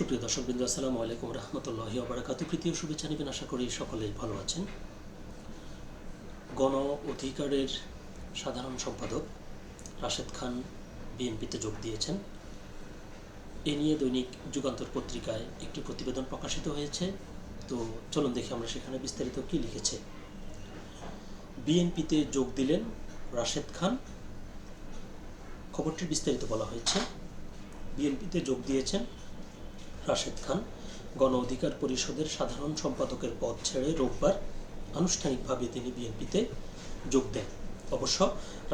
সুপ্রিয় দর্শক বিন্দু আসসালামু আলাইকুম রহমতুল্লাহি ওবরাকাতু প্রীতীয় শুভেচ্ছা নেবেন, আশা করি সকলেই ভালো আছেন। গণ অধিকারের সাধারণ সম্পাদক রাশেদ খান বিএনপিতে যোগ দিয়েছেন। এ নিয়ে দৈনিক যুগান্তর পত্রিকায় একটি প্রতিবেদন প্রকাশিত হয়েছে। তো চলুন দেখি আমরা সেখানে বিস্তারিত কি লিখেছে। বিএনপিতে যোগ দিলেন রাশেদ খান। খবরটির বিস্তারিত বলা হয়েছে। বিএনপিতে যোগ দিয়েছেন রাশেদ খান গণ অধিকার পরিষদের সাধারণ সম্পাদকের পদ ছেড়ে রোববার আনুষ্ঠানিকভাবে তিনি বিএনপিতে যোগ দেন। অবশ্য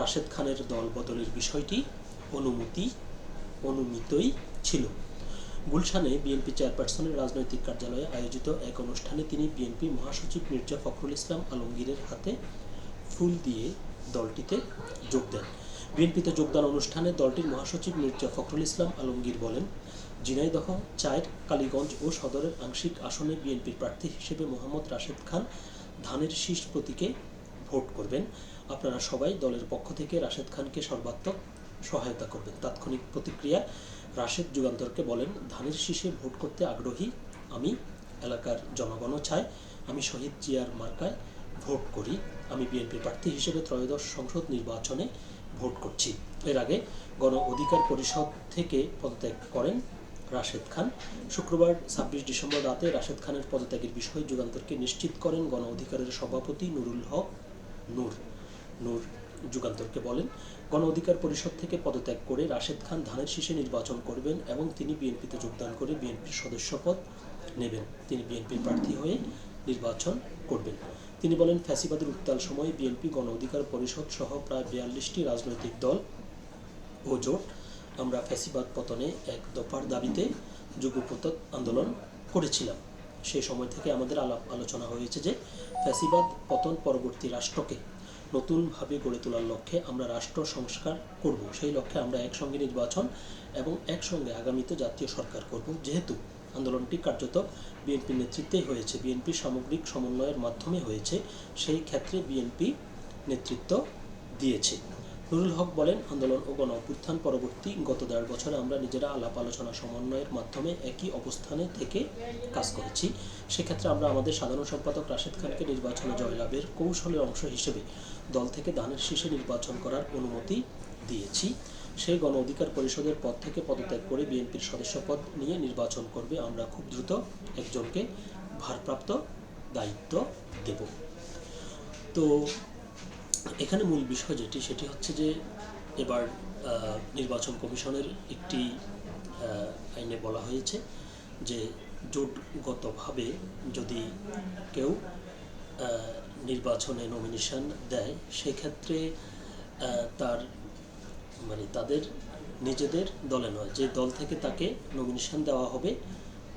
রাশেদ খানের দল বদলের বিষয়টি অনুমতি, অনুমিতই ছিল। গুলশানে বিএনপি চেয়ারপারসনের রাজনৈতিক কার্যালয়ে আয়োজিত এক অনুষ্ঠানে তিনি বিএনপি মহাসচিব মির্জা ফখরুল ইসলাম আলমগীরের হাতে ফুল দিয়ে দলটিতে যোগ দেন। বিএনপিতে যোগদান অনুষ্ঠানে দলটির মহাসচিব মির্জা ফখরুল ইসলাম আলমগীর বলেন, ঝিনাইদহ চায়ের কালীগঞ্জ ও সদরের আংশিক আসনে বিএনপির প্রার্থী হিসেবে মোহাম্মদ রাশেদ খান ধানের শীষ প্রতীকে ভোট করবেন। আপনারা সবাই দলের পক্ষ থেকে রাশেদ খানকে সর্বাত্মক সহায়তা করবেন। তাৎক্ষণিক প্রতিক্রিয়া রাশেদ যুগান্তরকে বলেন, ধানের শীষে ভোট করতে আগ্রহী আমি, এলাকার জনগণও চায়, আমি শহীদ জিয়ার মার্কায় ভোট করি। আমি বিএনপি প্রার্থী হিসেবে ত্রয়োদশ সংসদ নির্বাচনে ভোট করছি। এর আগে গণ অধিকার পরিষদ থেকে পদত্যাগ করেন রাশেদ খান। শুক্রবার ছাব্বিশ ডিসেম্বর রাতে রাশেদ খানের পদত্যাগের বিষয়ে যুগান্তরকে নিশ্চিত করেন গণ অধিকারের সভাপতি নুরুল হক নূর। নূর যুগান্তরকে বলেন, গণ অধিকার পরিষদ থেকে পদত্যাগ করে রাশেদ খান ধানের শীষে নির্বাচন করবেন এবং তিনি বিএনপিতে যোগদান করে বিএনপির সদস্যপদ নেবেন। তিনি বিএনপির প্রার্থী হয়ে নির্বাচন করবেন। তিনি বলেন, ফ্যাসিবাদের উত্তাল সময়ে বিএনপি গণ অধিকার পরিষদ সহ প্রায় বিয়াল্লিশটি রাজনৈতিক দল ও জোট আমরা ফ্যাসিবাদ পতনে এক দফার দাবিতে যুগপথক আন্দোলন করেছিলাম। সেই সময় থেকে আমাদের আলাপ আলোচনা হয়েছে যে, ফ্যাসিবাদ পতন পরবর্তী রাষ্ট্রকে নতুনভাবে গড়ে তোলার লক্ষ্যে আমরা রাষ্ট্র সংস্কার করব। সেই লক্ষ্যে আমরা একসঙ্গে নির্বাচন এবং একসঙ্গে আগামীতে জাতীয় সরকার করব। যেহেতু আন্দোলনটি কার্যত বিএনপির নেতৃত্বেই হয়েছে। বিএনপি সামগ্রিক সমন্বয়ের মাধ্যমে হয়েছে, সেই ক্ষেত্রে বিএনপি নেতৃত্ব দিয়েছে। নুরুল হক বলেন, আন্দোলন ও গণ অভ্যুত্থান পরবর্তী গত দেড় বছরে আমরা নিজেরা আলাপ আলোচনা সমন্বয়ের মাধ্যমে একই অবস্থানে থেকে কাজ করেছি। সেক্ষেত্রে আমরা আমাদের সাধারণ সম্পাদক রাশেদ খানকে নির্বাচনে জয়লাভের কৌশলের অংশ হিসেবে দল থেকে ধানের শীষে নির্বাচন করার অনুমতি দিয়েছি। সেই গণ অধিকার পরিষদের পদ থেকে পদত্যাগ করে বিএনপির সদস্যপদ নিয়ে নির্বাচন করবে। আমরা খুব দ্রুত একজনকে ভারপ্রাপ্ত দায়িত্ব দেব। তো এখানে মূল বিষয় যেটি, সেটি হচ্ছে যে এবার নির্বাচন কমিশনের একটি আইনে বলা হয়েছে যে জোটগতভাবে যদি কেউ নির্বাচনে নমিনেশন দেয়, সেক্ষেত্রে তার মানে তাদের নিজেদের দলে নয়, যে দল থেকে তাকে নমিনেশন দেওয়া হবে,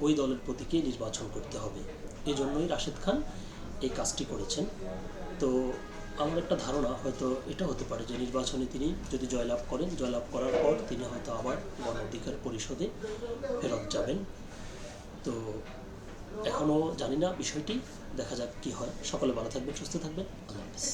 ওই দলের প্রতীকে নির্বাচন করতে হবে। এই জন্যই রাশেদ খান এই কাজটি করেছেন। তো আমার একটা ধারণা, হয়তো এটা হতে পারে যে নির্বাচনে তিনি যদি জয়লাভ করেন, জয়লাভ করার পর তিনি হয়তো আবার গণ অধিকার পরিষদে ফেরত যাবেন। তো এখনও জানি না, বিষয়টি দেখা যাক কি হয়। সকলে ভালো থাকবেন, সুস্থ থাকবেন। আল্লাহ হাফিজ।